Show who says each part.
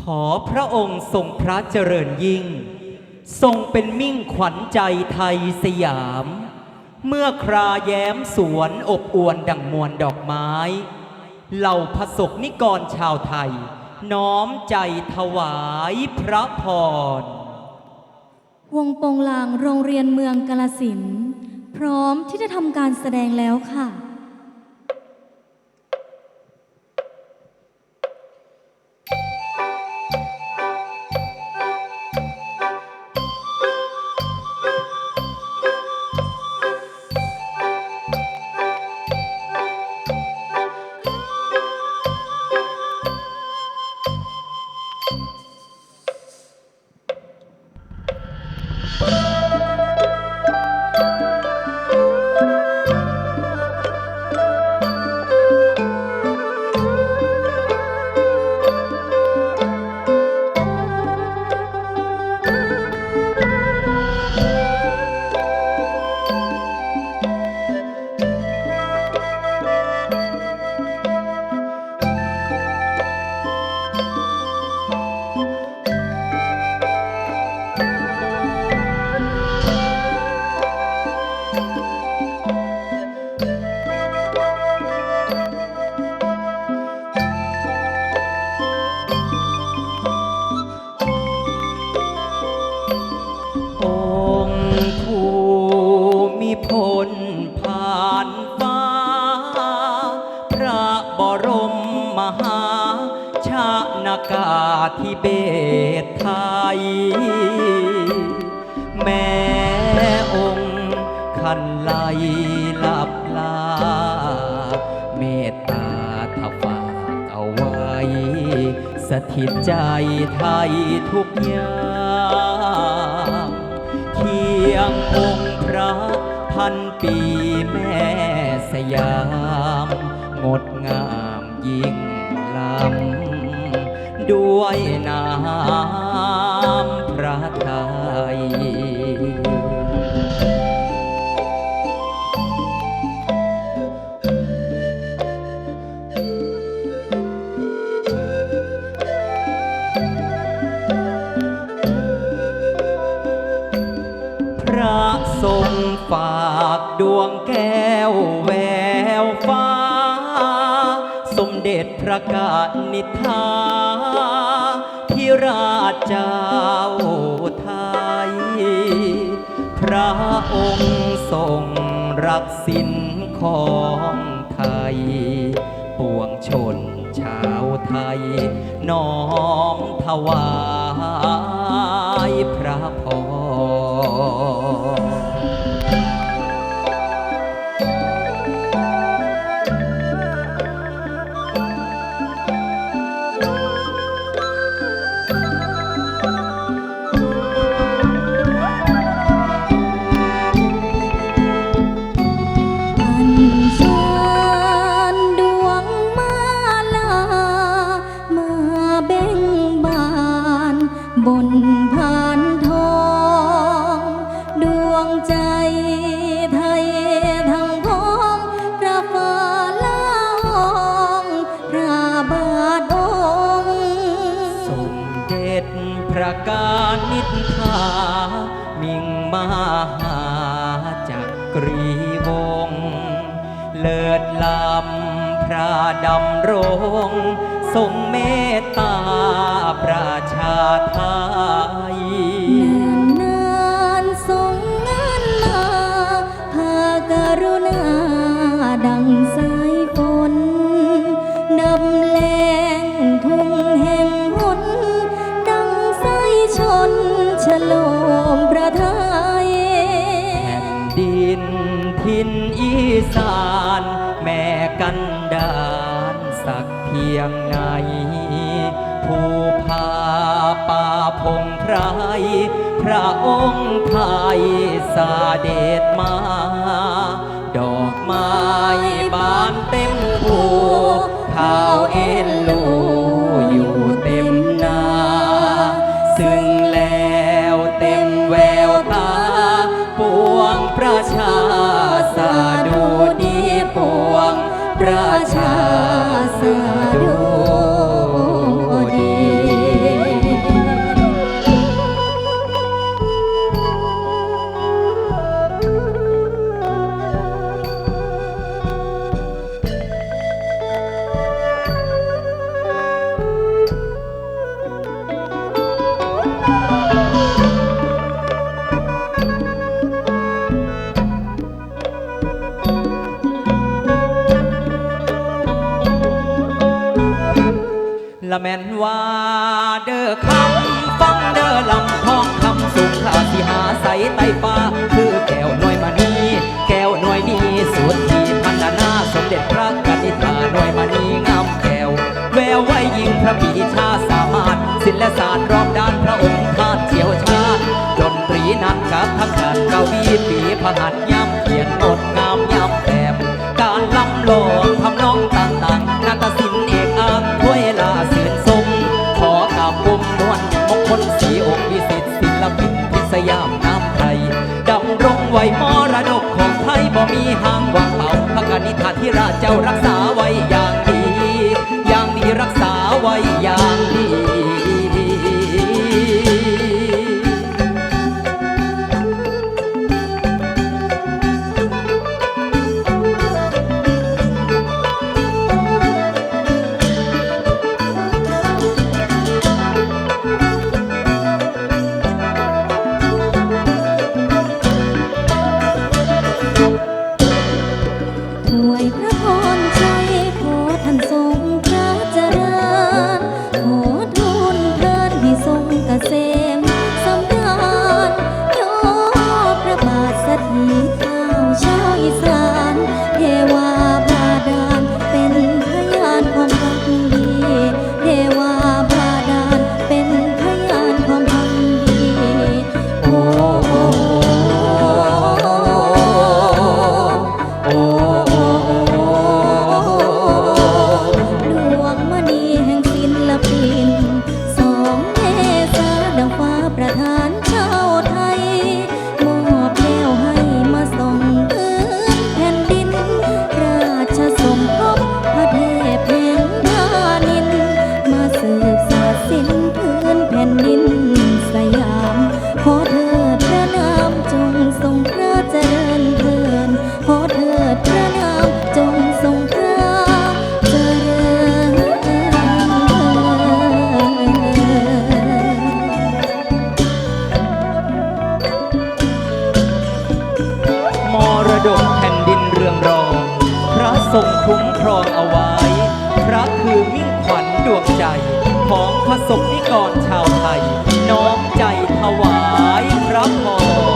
Speaker 1: ขอพระองค์ทรงพระเจริญยิ่ง ทรงเป็นมิ่งขวัญใจไทยสยาม เมื่อคราแย้มสวนอบอวนดังมวลดอกไม้ เหล่าพระสกนิกรชาวไทย น้อมใจถวายพระพร
Speaker 2: วงโปงลางโรงเรียนเมืองกาลสินพร้อมที่จะทำการแสดงแล้วค่ะ
Speaker 1: ธิเบศไทย แม้องค์คันไลหลับลา เมตตาทฝากเอาไว้ สถิตใจไทยทุกยามเคียงองค์พระพันปีแม่สยาม งดงามยิ่งล้ำ ด้วยน้ำพระทัยพระทรงฝากดวงแก้วแววฟ้า สมเด็จพระกนิษฐา ราชเจ้าไทย พระองค์ทรงรักสินของไทย ปวงชนชาวไทย น้อมถวายพระพร
Speaker 2: วงใจไทยทั้งพ้องพระฟ้าละองพระบาทองค์
Speaker 1: สมเด็จพระกานิษฐามิ่งมหาจักรีวงศ์เลิศลำพระดำรงทรงเมตตาประชาไทย
Speaker 2: นทิน
Speaker 1: อีสาน แม่กันดานสักเพียงไหนผู้พาป่าพงไพรพระองค์ไทยสาเดชมา ชาสา แม่นว่าเด้อคำฟังเด้อลำทองคำสูงคลาสิหาใสไตฟ้า คือแก้วน่วยมณีแก้วน่วยนี้สุดที่พันนาสมเด็จพระกนิษฐาน่วยมณีงามแก้วแววไว้ยิ่งพระปีชาสามารถ ศิลปศาสตร์รอบด้านพระองค์ทาดเชี่ยวชาญดนตรีนั้นกับทัการกวีปีพหัสย้ำเขียนงดงามย้ำแถมการลำโลอ มีหางวางเป่าพระกนิษฐาธิราชเจ้ารักษาไว้อย่างดี อย่างดีรักษาไว้อย่าง
Speaker 2: ระคือมิ่งข
Speaker 1: วัญดวงใจ ของพระสงฆ์นิกรชาวไทย น้อมใจถวายพระพร